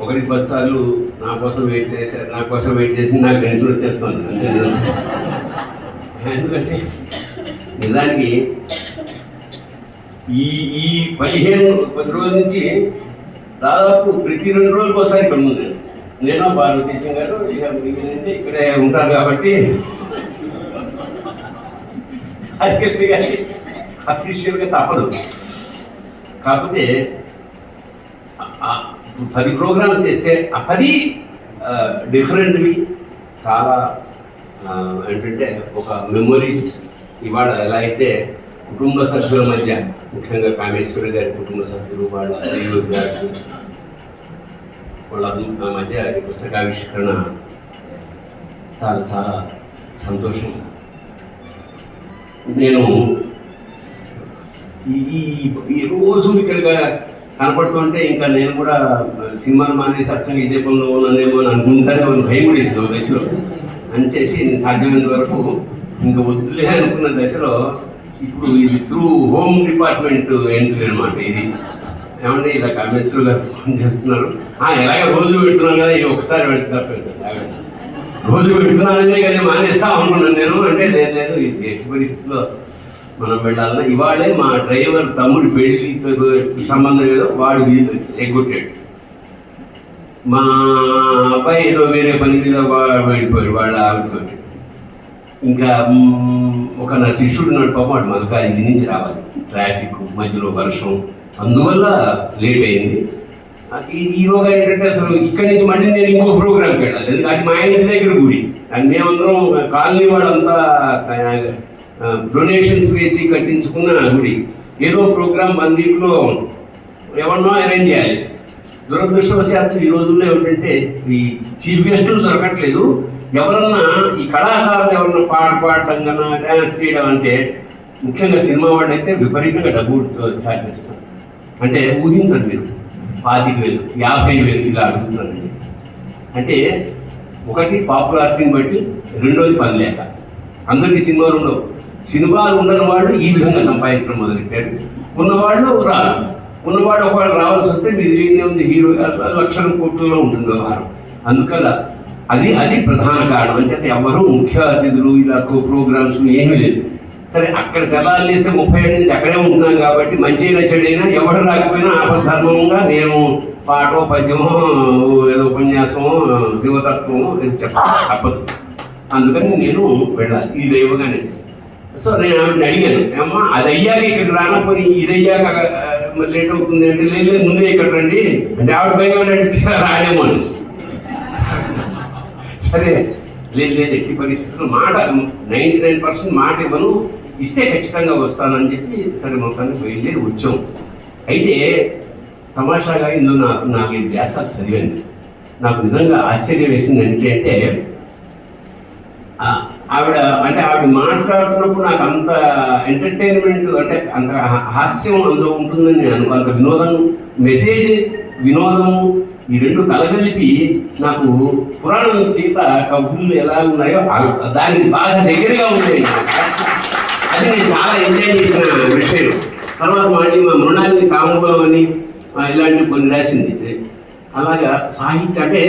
ఒకటి పది సార్లు నా కోసం వెయిట్ చేశారు నా కోసం వెయిట్ చేసి నాకు టెన్షన్ వచ్చేస్తాను అంతే ఎందుకంటే నిజానికి ఈ ఈ పదిహేను పది రోజుల నుంచి దాదాపు ప్రతి రెండు రోజులకు ఒకసారి ఇక్కడ ఉంది. నేను భారతదేశం గారు ఇక మీరేంటి ఇక్కడే ఉంటారు కాబట్టి అధ్యక్ష గారి అఫీషియల్గా తప్పదు. కాకపోతే పది ప్రోగ్రామ్స్ చేస్తే ఆ పది డిఫరెంట్వి చాలా ఏంటంటే ఒక మెమొరీస్ ఇవాళ ఎలా అయితే కుటుంబ సభ్యుల మధ్య ముఖ్యంగా కామేశ్వరి గారి కుటుంబ సభ్యులు వాళ్ళ అయ్యూరు గారు వాళ్ళ మధ్య ఈ పుస్తకావిష్కరణ చాలా చాలా సంతోషం. నేను ఈ ఈ- ఈ రోజు ఇక్కడ కనపడుతుంటే ఇంకా నేను కూడా సినిమాలు మానేసి అచ్చంగా ఇదే పనిలో ఉన్నానేమో అని అనుకుంటానే అని భయం కూడా ఇస్తుంది ఒక దశలో. అని చేసి నేను సాధ్యమైనంత వరకు ఇంకా వద్దులే అనుకున్న దశలో ఇప్పుడు ఇది త్రూ హోమ్ డిపార్ట్మెంట్ ఎంట్రీ అనమాట ఇది. ఏమంటే ఇలా కామేశ్వర్ గారు ఫోన్ చేస్తున్నారు. ఎలాగే ఎలాగ రోజు పెడుతున్నాను కదా ఇది ఒకసారి పెడుతున్నారు రోజు పెడుతున్నాననే కదా మానేస్తా అనుకున్నాను నేను. అంటే లేదు లేదు ఇది ఎట్టి పరిస్థితిలో మనం వెళ్ళాలన్నా ఇవాళే మా డ్రైవర్ తమ్ముడు పెళ్ళి సంబంధం ఏదో వాడు ఎగ్గొట్టాడు. మా అబ్బాయి ఏదో వేరే పని మీద వెళ్ళిపోయాడు వాళ్ళ ఆవిడతో ఇంకా ఒక నా శిష్యుడు నాడు పాపం వాడు ఇది నుంచి రావాలి. ట్రాఫిక్ మధ్యలో వర్షం అందువల్ల లేట్ అయింది. ఈ- ఈలోగా ఏంటంటే అసలు ఇక్కడి నుంచి మళ్ళీ నేను ఇంకో ప్రోగ్రామ్కి వెళ్ళాలి. ఎందుకంటే మా ఇంటి దగ్గర గుడి. అది మేమందరం కాలనీ వాళ్ళంతా డొనేషన్స్ వేసి కట్టించుకున్న గుడి. ఏదో ప్రోగ్రామ్ వన్ వీక్లో ఎవరినో అరేంజ్ చేయాలి. దురదృష్టవశాత్తు ఈ రోజుల్లో ఏమిటంటే ఈ చీఫ్ గెస్టులు దొరకట్లేదు. ఎవరన్నా ఈ కళాకారులు ఎవరన్నా పాట పాడటం కన్నా డ్యాన్స్ చేయడం అంటే ముఖ్యంగా సినిమా వాళ్ళు అయితే విపరీతంగా డబ్బు ఛార్జ్ చేస్తారు. అంటే ఊహించండి మీరు. పాతిక వేలు యాభై వేలు ఇలా అడుగుతున్నారండి అంటే ఒకటి పాపులారిటీని బట్టి రెండోది పని లేక అందరికీ సినిమాలు ఉండవు. సినిమాలు ఉండని వాళ్ళు ఈ విధంగా సంపాదించడం మొదలెట్టారు ఉన్నవాళ్ళు రారు ఉన్నవాడు ఒకవేళ రావాల్సి వస్తే మీరు ఉంది హీరో లక్షల కోట్లలో ఉంటుంది వ్యవహారం. అందుకలా అది అది ప్రధాన కారణం. అంచేత ఎవరు ముఖ్య అతిథులు ఇలా ప్రోగ్రామ్స్ ఏమీ లేదు. సరే అక్కడ సెలవులు చేస్తే ముప్పై ఏడు నుంచి అక్కడే ఉంటున్నాం కాబట్టి మంచి చెడైనా ఎవరు రాకపోయినా ఆపద్ధర్మంగా నేను పాటో పద్యమో ఏదో ఉపన్యాసమో శివతత్వమో చెప్పాలి తప్పదు. అందుకని నేను వెళ్ళాలి. ఇది దైవగానే. సో నేను ఆవిడని అడిగాను అమ్మా అది అయ్యాక ఇక్కడ రానప్పుడు ఇది అయ్యాక మరి లేట్ అవుతుంది అంటే లేదు లేదు, ముందే ఇక్కడ రండి. అంటే ఆవిడ భయంగా అంటే రాడేమో అని. సరే లేదు లేదు ఎట్టి పరిస్థితుల్లో మాట నైంటీ నైన్ పర్సెంట్ మాట ఇవ్వను ఇస్తే ఖచ్చితంగా వస్తానని చెప్పి సరే మొత్తానికి బయలుదేరి వచ్చాం. అయితే తమాషాగా ఇందులో నాకు నాలుగైదు వ్యాసాలు చదివాను. నాకు నిజంగా ఆశ్చర్యం వేసింది ఏంటి అంటే ఆవిడ అంటే ఆవిడ మాట్లాడుతున్నప్పుడు నాకు అంత ఎంటర్టైన్మెంట్ అంటే అంత హా- హాస్యం అందులో ఉంటుందని నేను అంత వినోదం మెసేజ్ వినోదం ఈ రెండు కలగలిపి నాకు పురాణం సీత కబుర్లు ఎలా ఉన్నాయో దానికి బాగా దగ్గరగా ఉంటాయి. అది నేను చాలా ఎంజాయ్ చేసిన విషయం. తర్వాత మళ్ళీ మా మృణాన్ని తాంబూలం అని ఇలాంటివి కొన్ని రాసింది. అలాగా సాహిత్యం అంటే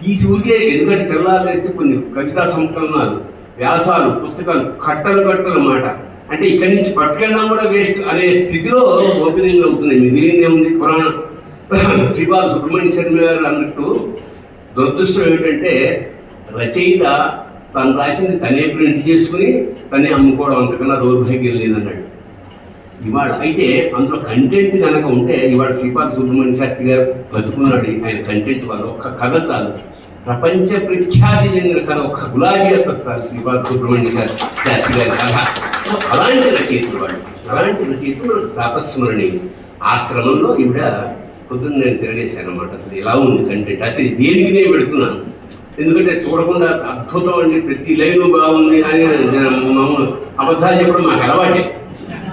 తీసి ఊరికే ఎందుకంటే తెల్లారు వేస్తే కొన్ని కవితా సంకలనాలు వ్యాసాలు పుస్తకాలు కట్టలు కట్టలు మాట అంటే ఇక్కడి నుంచి పట్టుకెళ్ళడం కూడా వేస్ట్ అనే స్థితిలో ఓపెనింగ్ అవుతుంది. మిగిలింది ఉంది పురాణ. శ్రీపాద సుబ్రహ్మణ్య శర్మ గారు అన్నట్టు దురదృష్టం ఏమిటంటే రచయిత తను రాసింది తనే ప్రింట్ చేసుకుని తనే అమ్ముకోవడం అంతకన్నా దౌర్భాగ్యం లేదన్నాడు. ఇవాళ అయితే అందులో కంటెంట్ కనుక ఉంటే ఇవాళ శ్రీపాద సుబ్రహ్మణ్య శాస్త్రి గారు బతుకున్నాడు. ఆయన కంటెంట్ వల్ల ఒక్క కథ చాలు. ప్రపంచ ప్రఖ్యాతి చెందిన కథ ఒక్క గులాబీ కథ సార్ శ్రీపాద సుబ్రహ్మణ్య సార్ శాస్త్రి గారి కథ. సో అలాంటి రచయితలు వాళ్ళు. అలాంటి రచయితలు తాపస్మరణి ఆ క్రమంలో ఈవిడ పొద్దున్న నేను తిరగేశాను అనమాట అసలు ఎలా ఉంది కంటెంట్? అసలు దేనికి నేను పెడుతున్నాను? ఎందుకంటే చూడకుండా అద్భుతం అండి ప్రతి లైన్ బాగుంది అని మామూలు అబద్ధాలు చెప్పడం మాకు అలవాటే.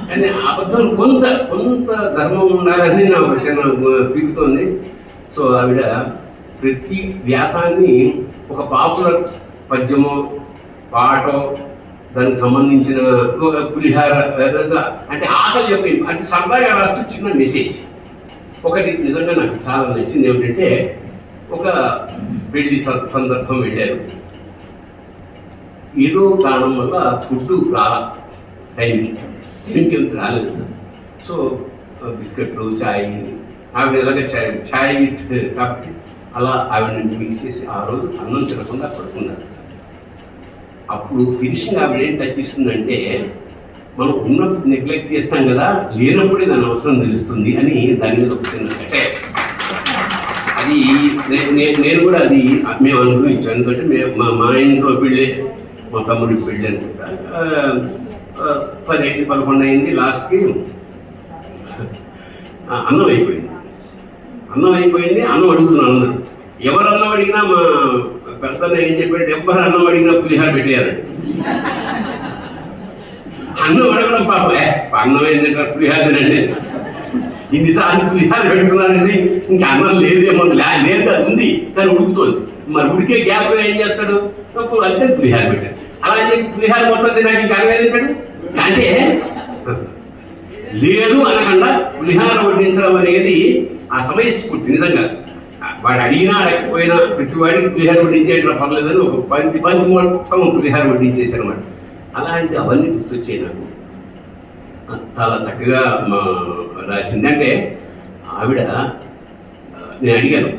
కానీ ఆ అబద్ధం కొంత కొంత ధర్మం ఉండాలని నాకు చిన్న పీకుతోంది. సో ఆవిడ ప్రతి వ్యాసాన్ని ఒక పాపులర్ పద్యమో పాటో దానికి సంబంధించిన పులిహార అంటే ఆకలి యొక్క అంటే సరదాగా రాస్తూ చిన్న మెసేజ్ ఒకటి నిజంగా నాకు చాలా నచ్చింది ఏమిటంటే ఒక పెళ్ళి సందర్భం వెళ్ళారు. ఏదో కారణం వల్ల ఫుడ్ రా టైంకి టైంకి ఎంత రాలేదు సార్. సో బిస్కెట్లు చాయ్ ఆవిడ ఎలాగ చాయ్ చాయ్ విత్ కాఫీ అలా ఆవిడని మిక్స్ చేసి ఆ రోజు అన్నం తినకుండా పడుకున్నారు. అప్పుడు ఫినిషింగ్ ఆవిడ ఏం టచ్ ఇస్తుందంటే మనం ఉన్నప్పుడు నెగ్లెక్ట్ చేస్తాం కదా లేనప్పుడే దాని అవసరం తెలుస్తుంది అని దాని మీద ఒక చిన్న సెటే అది నేను కూడా అది మేము అనుభవించాను. ఎందుకంటే మేము మా మా ఇంట్లో పెళ్ళి మా తమ్ముడికి పెళ్ళి అనుకుంటా. పదిహేను పదకొండు అయింది లాస్ట్కి అన్నం అయిపోయింది. అన్నం అయిపోయింది అన్నం అడుగుతున్నాను అందరు. ఎవరు అన్నం అడిగినా మా పెద్దన్న ఏం చెప్పాడు? ఎవరు అన్నం అడిగినా పులిహార పెట్టారు అన్నం అడగడం పాప. అన్నం ఏంటంటే పులిహార తినండి. ఇన్నిసార్లు పులిహార పెడుతున్నారండి ఇంకా అన్నం లేదేమో లేదు అది ఉంది. కానీ ఉడుకుతోంది. మరి ఉడికే గ్యాప్ ఏం చేస్తాడు? అంతే పులిహార పెట్టాడు అలా చెప్పి పులిహార మొత్తం తినాక ఇంకా అన్నం అంటే లేదు అనకుండా పులిహార వడ్డించడం అనేది ఆ సమయస్ఫూర్తి నిజంగా. వాడు అడిగినా అడగకపోయినా ప్రతి వాడికి పులిహార వడ్డించేయడం పర్లేదని ఒక పంతి పంతి మొత్తం పులిహార వడ్డించేసారు అనమాట అలాంటి అవన్నీ గుర్తొచ్చాయి నాకు. చాలా చక్కగా మా రాసింది అంటే ఆవిడ నేను అడిగాను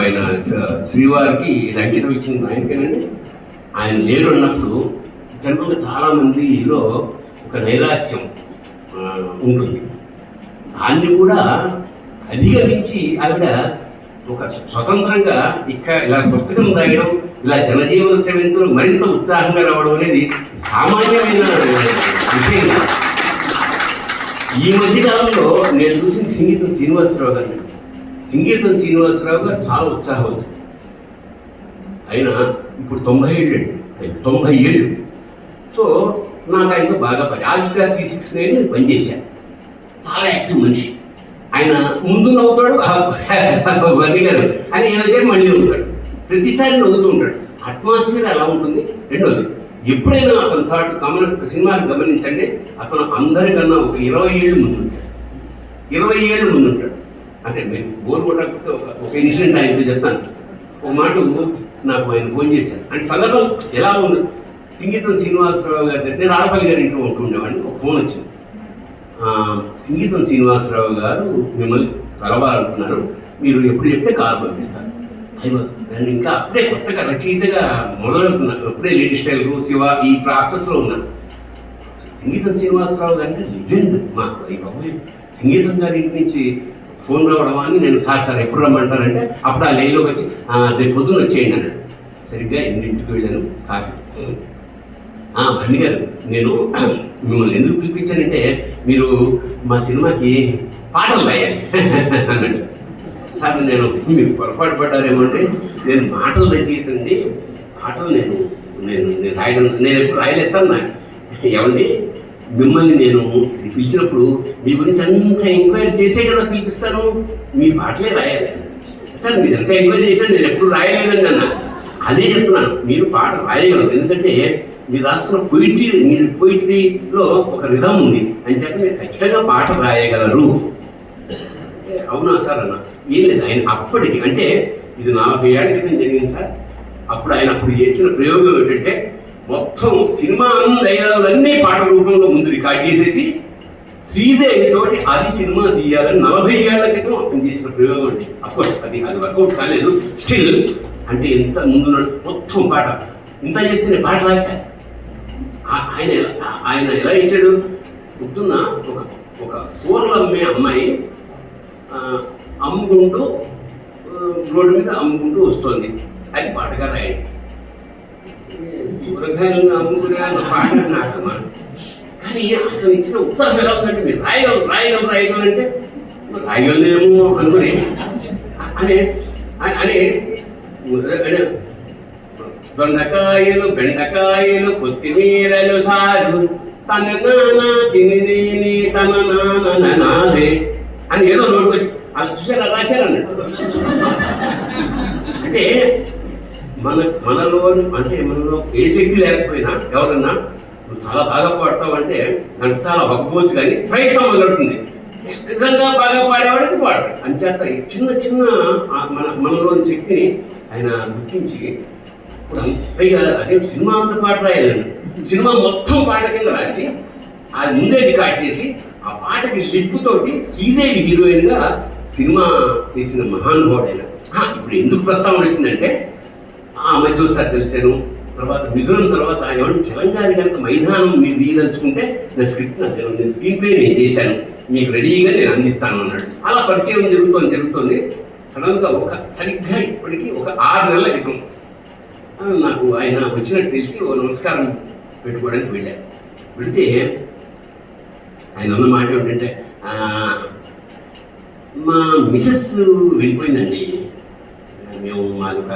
ఆయన శ్రీవారికి ఇది అంకితం ఇచ్చింది ఆయనకేనండి. ఆయన లేరు అన్నప్పుడు జనరల్గా చాలామందిలో ఒక నైరాశ్యం ఉంటుంది. దాన్ని కూడా అధిగమించి ఆవిడ ఒక స్వతంత్రంగా ఇక్కడ ఇలా పుస్తకం రాయడం ఇలా జనజీవన సేవంతులు మరింత ఉత్సాహంగా రావడం అనేది సామాన్యమైన విషయం ఈ మధ్య కాలంలో నేను చూసిన సంగీతం శ్రీనివాసరావు గారిని సంగీతం శ్రీనివాసరావు గారు చాలా ఉత్సాహవంతుడు ఆయన ఇప్పుడు తొంభై ఏళ్ళు అండి. తొంభై ఏళ్ళు. సో నాకు ఆయనతో బాగా పని ఆదిత్య త్రీ సిక్స్ పనిచేశాను చాలా యాక్టివ్ మనిషి. ఆయన ముందు నవ్వుతాడు వల్లి గారు. ఆయన ఏదైతే మళ్ళీ నవ్వుతాడు. ప్రతిసారి నవ్వుతూ ఉంటాడు. అట్మాస్ఫియర్ ఎలా ఉంటుంది? రెండోది ఎప్పుడైనా అతను థాట్ గమనిస్తే సినిమాని గమనించండి అతను అందరికన్నా ఒక ఇరవై ఏళ్ళు ముందు ఉంటాడు. ఇరవై ఏళ్ళు ముందు ఉంటాడు. అంటే మీరు బోర్ కొట్టకపోతే ఒక ఒక ఇన్సిడెంట్ ఆయనతో చెప్తాను. ఒక మాట నాకు ఆయన ఫోన్ చేశారు. అంటే సందర్భం ఎలా ఉంది? సంగీతం శ్రీనివాసరావు గారి దగ్గర నేను ఆడపల్లి గారి ఇంట్లో ఉంటుండేవాడిని. ఒక ఫోన్ వచ్చింది. సంగీతం శ్రీనివాసరావు గారు మిమ్మల్ని కలవాలంటున్నారు. మీరు ఎప్పుడు చెప్తే కారు పంపిస్తారు. అయ్యో నేను ఇంకా అప్పుడే కొత్తగా రచయితగా మొదలవుతున్నాను అప్పుడే లేడీ స్టైల్ శివ ఈ ప్రాసెస్లో ఉన్నాను సంగీతం శ్రీనివాసరావు గారి లిజెండ్ మాకు. ఈ బాబు సంగీతం గారి ఇంటి నుంచి ఫోన్ రావడం అని నేను సార్ సార్ ఎప్పుడు రమ్మంటారంటే అప్పుడు ఆ లైన్లోకి వచ్చి రేపు పొద్దున్న వచ్చేయండి అన్నాడు. సరిగ్గా ఎన్నింటికి వెళ్ళాను కాఫీ. బండి గారు నేను మిమ్మల్ని ఎందుకు పిలిపించానంటే మీరు మా సినిమాకి పాటలు రాయాలి అన్నాడు. సార్ నేను మీరు పొరపాటు పడ్డారేమో అంటే నేను మాటలు రచయితండి పాటలు నేను నేను నేను రాయడం నేను ఎప్పుడు రాయలేస్తాను నాకు. ఏమండి? మిమ్మల్ని నేను పిలిచినప్పుడు మీ గురించి అంత ఎంక్వైరీ చేసే కదా పిలిపిస్తాను. మీ పాటలే రాయాలి. సార్ మీరు ఎంత ఎంక్వైరీ చేశారు నేను ఎప్పుడు రాయలేదండి అన్న. అదే చెప్తున్నాను మీరు పాట రాయగలరు. ఎందుకంటే మీరు రాస్తున్న పొయిట్రీ మీరు పొయిట్రీలో ఒక రిధం ఉంది. అని చెప్పి మీరు ఖచ్చితంగా పాట రాయగలరు. అవునా సార్ అన్న? ఏం లేదు ఆయన అప్పటికి అంటే ఇది నలభై ఏళ్ళ క్రితం జరిగింది సార్. అప్పుడు ఆయన అప్పుడు చేసిన ప్రయోగం ఏంటంటే మొత్తం సినిమా డైలాగులన్నీ పాట రూపంలో ముందు రికార్డ్ చేసేసి శ్రీదేవి తోటి అది సినిమా తీయాలని నలభై ఏళ్ళ క్రితం అతను చేసిన ప్రయోగం అండి. అఫ్కోర్స్ అది అది వర్కౌట్ కాలేదు. స్టిల్ అంటే ఎంత ముందు మొత్తం పాట. ఇంత చేస్తే పాట రాశా ఆయన ఆయన ఎలా ఇచ్చాడు? పొద్దున్న ఒక ఒక కూరలు అమ్మే అమ్మాయి అమ్ముకుంటూ రోడ్డు మీద అమ్ముకుంటూ వస్తుంది. అది పాటగా రాయండి. కూరగాయలను అమ్ముకునే అంత పాట నాశమా? కానీ అసలు ఇచ్చిన ఉత్సాహం ఎలా ఉందంటే మీరు రాయగలరు రాయగలరు రాయగలరు అంటే రాయగలనేమో రాయగలరేమో అనుకుని అనే అనే దొండకాయలు బెండకాయలు కొత్తిమీరలు సారు. తన నానా తిని తన నాన్న నాదే అని ఏదో నోటుకు వచ్చి అది చూసారా రాశారు అంటే మన మనలో అంటే మనలో ఏ శక్తి లేకపోయినా ఎవరన్నా నువ్వు చాలా బాగా పాడతావు అంటే చాలా ఒక్కపోవచ్చు కానీ ప్రయత్నం మొదలవుతుంది. నిజంగా బాగా పాడేవాడికి పాడతాడు. అంచేత ఈ చిన్న చిన్న మన మనలోని శక్తిని ఆయన గుర్తించి ఇప్పుడు పైగా అదే సినిమా అంత పాట రాయలేదు. సినిమా మొత్తం పాట కింద రాసి ఆ ముందే రికార్డ్ చేసి ఆ పాటకి లిప్ తోటి శ్రీదేవి హీరోయిన్గా సినిమా తీసిన మహానుభావుడైన. ఆ, ఇప్పుడు ఎందుకు ప్రస్తావన వచ్చిందంటే ఆ మధ్య ఒకసారి తెలిసాను. తర్వాత మిథునం తర్వాత ఏమంటే చిలంగారి కనుక మైదానం మీరు తీయదలుచుకుంటే నా స్క్రిప్ట్ నేను స్క్రీన్ ప్లే నేను చేశాను. మీకు రెడీగా నేను అందిస్తాను అన్నాడు. అలా పరిచయం జరుగుతోంది జరుగుతోంది. సడన్గా ఒక సరిగ్గా ఇప్పటికీ ఒక ఆరు నెలల క్రితం. నాకు ఆయన వచ్చినట్టు తెలిసి ఓ నమస్కారం పెట్టుకోవడానికి వెళ్ళాను వెళితే ఆయన ఉన్న మాట ఏంటంటే మా మిసెస్ వెళ్ళిపోయిందండి. మేము మాదొక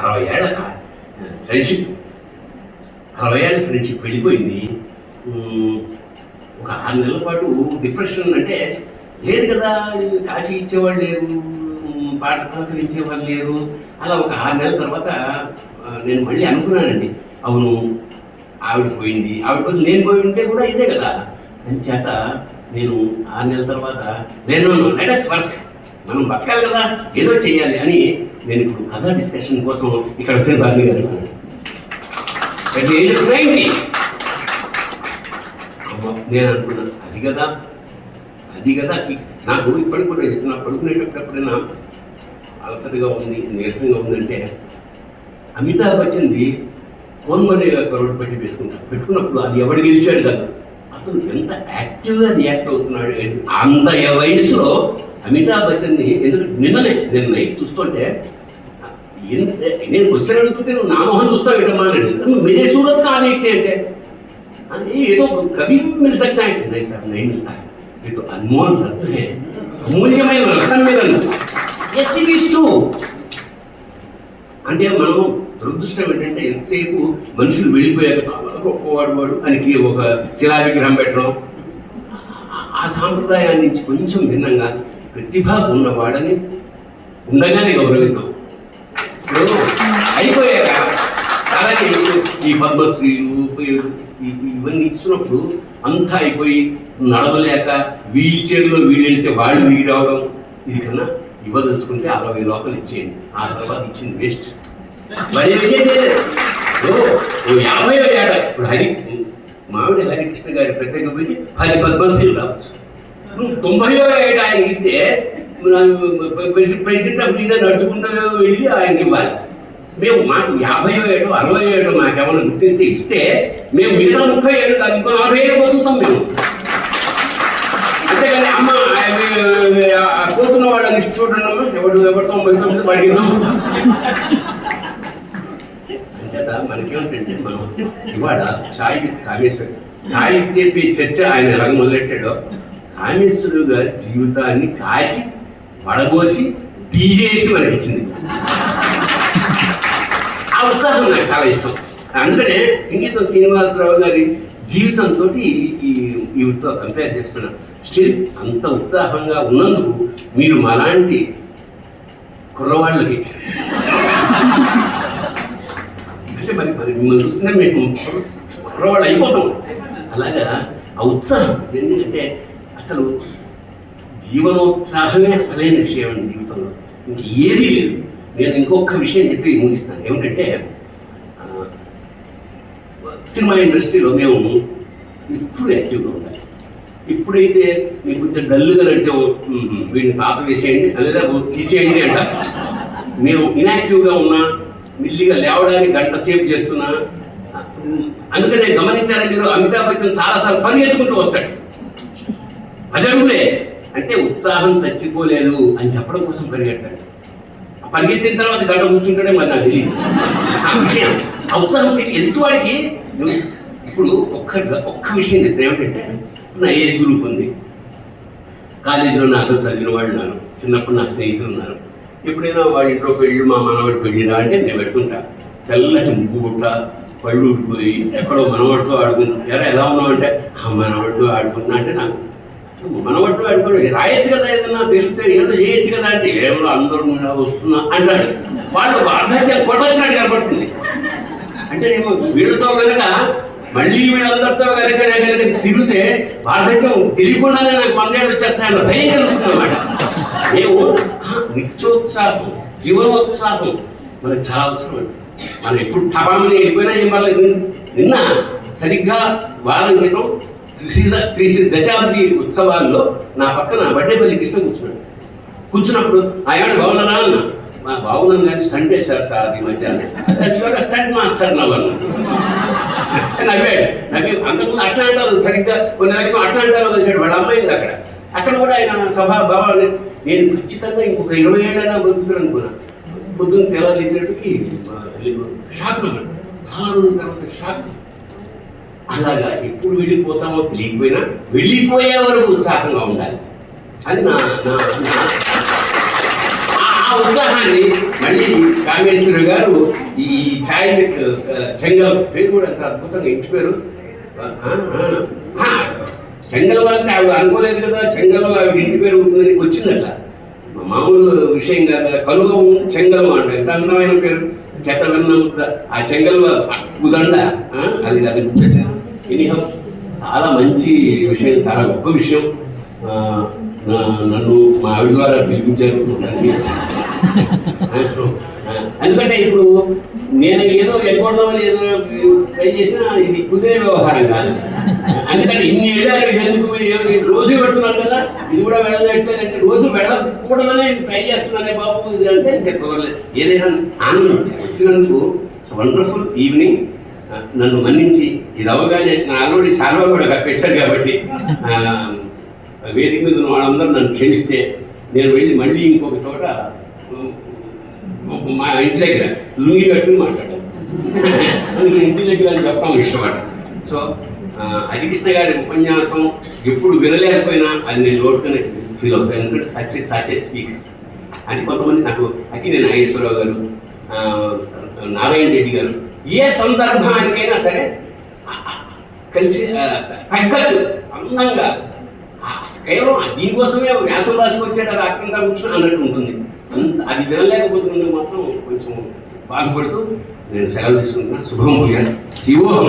అరవై ఏళ్ళ ఫ్రెండ్షిప్. అరవై ఏళ్ళ ఫ్రెండ్షిప్ వెళ్ళిపోయింది. ఒక ఆరు నెలల పాటు డిప్రెషన్ అంటే లేదు కదా కాఫీ ఇచ్చేవాళ్ళు లేరు. పాట పాటలు ఇచ్చేవాళ్ళు లేరు. అలా ఒక ఆరు నెలల తర్వాత నేను మళ్ళీ అనుకున్నానండి. అవును ఆవిడ పోయింది. ఆవిడ పోయింది నేను పోయి ఉంటే కూడా ఇదే కదా. అని చేత నేను ఆరు నెలల తర్వాత నేను లెటెస్ట్ వర్క్ మనం బతకాలి కదా ఏదో చేయాలి అని నేను ఇప్పుడు కథ డిస్కషన్ కోసం ఇక్కడ వచ్చిన బాబీ గారు. నేను అనుకున్నాను అది కదా. అది కదా నాకు ఇప్పటికి కూడా నా పడుకునేటప్పుడు ఎప్పుడైనా అలసటగా ఉంది నీరసంగా ఉందంటే అమితాబ్ బచ్చన్ది ఫోన్ మనీ కరోడ్ పెట్టి పెట్టుకుంటారు పెట్టుకున్నప్పుడు అది ఎవడు గెలిచాడు కాదు. అతను ఎంత యాక్టివ్గా రియాక్ట్ అవుతున్నాడు అంత వయసులో అమితాబ్ బచ్చన్ని ఎందుకు నిన్ననే నేను నైట్ చూస్తుంటే నేను క్వశ్చన్ అడుగుతుంటే నువ్వు నా మొహం చూస్తావు ఏంటమ్మా? అని అడిగింది. మీరే సూరత్ కానీ అంటే? అని ఏదో కవి మిల్ సక్తా సార్ నైన్ మిల్తా ఏదో అన్మోల్ రత్ అమూల్యమైన రకం మీద ఎస్ ఇట్ ఈస్ ట్రూ అంటే మనం దురదృష్టం ఏంటంటే ఎంతసేపు మనుషులు వెళ్ళిపోయాక చాలా గొప్పవాడు వాడు అని ఒక శిలా విగ్రహం పెట్టడం. ఆ- సాంప్రదాయాన్ని నుంచి కొంచెం భిన్నంగా ప్రతిభ ఉన్నవాడని ఉండగానే గౌరవిద్దాం. ఇప్పుడు అయిపోయాక అలాగే ఈ పద్మశ్రీలు ఇవన్నీ ఇస్తున్నప్పుడు అంతా అయిపోయి నడవలేక వీల్ చైర్లో వీళ్ళు వెళ్తే వాళ్ళు దిగి రావడం. ఇది కన్నా ఇవ్వదలుచుకుంటే అరవై లోపల ఇచ్చేయండి. ఆ తర్వాత ఇచ్చింది వేస్ట్ యాభై ఏడ ఇప్పుడు హరి మామిడి హరికృష్ణ గారి ప్రత్యేక పోయి పది పద్మశ్రీలు రావచ్చు. నువ్వు తొంభై ఏట ఆయన ఇస్తే ప్రెసిడెంట్ ఆఫ్ ఇండియా నడుచుకుంటూ వెళ్ళి ఆయన ఇవ్వాలి. మేము మాకు యాభై ఏడు అరవై ఏడు మాకేమైనా గుర్తిస్తే ఇస్తే మేము మిగతా ముప్పై ఏళ్ళు కాదు ఇంకో నలభై ఏళ్ళు బతుకుతాం మేము. అంతేగాని అమ్మ పోతున్న వాళ్ళ లిస్ట్ చూడండి ఎవడు ఎవరు తొంభై తొమ్మిది అడిగిద్దాం అంచేత మనకేమిటంటే మనం ఇవాళ ఛాయ్ విత్ కామేశ్వరి ఛాయ్ చెప్పి చర్చ ఆయన ఎలాగ మొదలెట్టాడో కామేశ్వరుడు గారి జీవితాన్ని కాచి పడగోసి టీ చేసి మనకిచ్చింది. ఆ ఉత్సాహం నాకు చాలా ఇష్టం. అందుకనే సంగీతం శ్రీనివాసరావు గారి జీవితంతో ఈ వీటితో కంపేర్ చేస్తున్నా స్టిల్ అంత ఉత్సాహంగా ఉన్నందుకు మీరు మాలాంటి కుర్రవాళ్ళకి అంటే మరి మరి మిమ్మల్ని చూస్తేనే మేము కుర్రవాళ్ళు అయిపోతాం. అలాగా ఆ ఉత్సాహం ఎందుకంటే అసలు జీవనోత్సాహమే అసలైన విషయం అండి జీవితంలో. ఇంక ఏదీ లేదు. నేను ఇంకొక విషయం చెప్పి ముగిస్తాను. ఏమిటంటే సినిమా ఇండస్ట్రీలో మేము ఇప్పుడు యాక్టివ్గా ఉండాలి. ఇప్పుడైతే మీకు కొంచెం డల్గా నడిచాము వీడిని తాత వేసేయండి లేదా తీసేయండి అంట. మేము ఇన్యాక్టివ్గా ఉన్నా మెల్లిగా లేవడానికి గంట సేపు చేస్తున్నా అందుకనే గమనించాలని మీరు అమితాబ్ బచ్చన్ చాలాసార్లు పరిగెత్తుకుంటూ వస్తాడు. పది అంటే ఉత్సాహం చచ్చిపోలేదు అని చెప్పడం కోసం పరిగెడతాడు ఆ పరిగెత్తిన తర్వాత గంట కూర్చుంటాడే మరి నాకు తెలియదు. ఆ విషయం. ఆ ఉత్సాహం తెలియదు. ఎదుటివాడికి నువ్వు ఇప్పుడు ఒక్క ఒక్క విషయం చెప్తే ఏమిటంటే నా ఏజ్ గ్రూప్ ఉంది. కాలేజీలో నాతో చదివిన వాళ్ళు ఉన్నారు. చిన్నప్పుడు నా స్నేహితులు ఉన్నారు. ఎప్పుడైనా వాళ్ళ ఇంట్లో పెళ్ళి మా మనవాడు పెళ్ళిరా అంటే నేను పెడుతుంటా. తెల్లటి ముగ్గు బుట్ట పళ్ళు ఊడిపోయి ఎక్కడో మనవాడితో ఆడుకుంటున్నా ఎలా ఎలా ఉన్నావు అంటే ఆ మనవాడితో ఆడుకున్నా అంటే నాకు మనవాడితో ఆడుకుని రాయొచ్చు కదా ఏదన్నా తెలిస్తే ఏదో చేయొచ్చు కదా అంటే ఏమో అందరూ వస్తున్నా అంటాడు. వాళ్ళు అర్ధహత్య కొట్టొచ్చినట్టు కనపడుతుంది. అంటే ఏమో వీళ్ళతో కనుక మళ్ళీ వీళ్ళందరితో కనుక కనుక తిరిగితే వాళ్ళ తెలియకుండానే నాకు వందేళ్ళు వచ్చేస్తాయన్న భయం కలుగుతుంది మేము నిత్యోత్సాహం జీవనోత్సాహం మనకు చాలా అవసరం అండి. మనం ఎప్పుడు టబామని వెళ్ళిపోయినా ఏం పర్లేదు. నిన్న సరిగ్గా వారం క్రితం త్రిశ- దశాబ్ది ఉత్సవాల్లో నా పక్కన బడ్డేపల్లి కృష్ణ కూర్చున్నాడు. కూర్చున్నప్పుడు ఆయన బాగున్నారా? అన్నా మా బాగున్నాను కానీ స్టంట్ వేశారు సార్ ఈ మధ్య. స్టంట్ మాస్టర్ నవ్వను నవ్వాడు నవ్వి అంతకుముందు అట్లాంటా సరిగ్గా కొన్ని నెలల క్రితం వచ్చాడు వాళ్ళ అమ్మాయి ఉంది అక్కడ. అక్కడ కూడా ఆయన సభా భావాన్ని నేను ఖచ్చితంగా ఇంకొక ఇరవై ఏళ్ళైనా బతుకుతాను అనుకున్నా. పొద్దున్న తెల్లారిచేటికి షాక్ చాలా రోజుల తర్వాత షాక్. అలాగా ఎప్పుడు వెళ్ళిపోతామో తెలియకపోయినా వెళ్ళిపోయే వరకు ఉత్సాహంగా ఉండాలి. అది నా నా ఉత్సాహాన్ని మళ్ళీ కామేశ్వర గారు ఈ ఛాయ్ విత్ చెంగల్ పేరు కూడా అంత అద్భుతంగా ఇంటి పేరు. చెంగల్ అంటే ఆవిడ అనుకోలేదు కదా చెంగల్ ఆవిడ ఇంటి పేరు ఉంటుందని వచ్చిందట. మామూలు విషయం కాదు కదా చెంగల్ అంట. ఎంత అందమైన పేరు. చేత వెన్న ఆ చెంగల్ ఉదండ అది అది చాలా మంచి విషయం చాలా గొప్ప విషయం. ఆ, నన్ను మా ఆవిడ ద్వారా పిలిపించారు ఎందుకంటే ఇప్పుడు నేను ఏదో వెళ్ళిపోవడం ఏదో ట్రై చేసినా ఇది కుదిరే వ్యవహారం కాదు. అందుకని ఇన్ని ఏళ్ళారు ఎందుకు రోజు పెడుతున్నాను కదా ఇది కూడా వెళ్ళలేదు రోజు వెళ్ళకూడదని ట్రై చేస్తున్నానే బాబు ఇది అంటే ఇంకా కుదరలేదు. ఏదైనా ఆనందం వచ్చింది. వచ్చినందుకు వండర్ఫుల్ ఈవినింగ్ నన్ను మన్నించి ఇది అవగానే నా ఆల్రెడీ చాలా కూడా కప్పేశారు కాబట్టి వేదిక మీద ఉన్న వాళ్ళందరూ నన్ను క్షమిస్తే నేను వెళ్ళి మళ్ళీ ఇంకొక చోట మా ఇంటి దగ్గర లుంగి కట్టుకుని మాట్లాడాను. అందులో ఇంటి దగ్గర అని చెప్పడం ఇష్టపడ సో హరికృష్ణ గారి ఉపన్యాసం ఎప్పుడు వినలేకపోయినా అది నేను నోటుకుని ఫీల్ అవుతాను ఎందుకంటే సచ్ సచ్ స్పీక్ అంటే కొంతమంది నాకు అక్కినే నాగేశ్వరరావు గారు నారాయణ రెడ్డి గారు ఏ సందర్భానికైనా సరే కలిసి తగ్గట్టు అందంగా కేవలం దీనికోసమే వ్యాసం రాసుకొచ్చాడు అది అక్కడ కూర్చుని అన్నట్టు ఉంటుంది. అంత అది వినలేకపోతున్నందుకు మాత్రం కొంచెం బాధపడుతూ నేను సెలవు తీసుకుంటున్నాను. శుభం పోయాను శివోహం.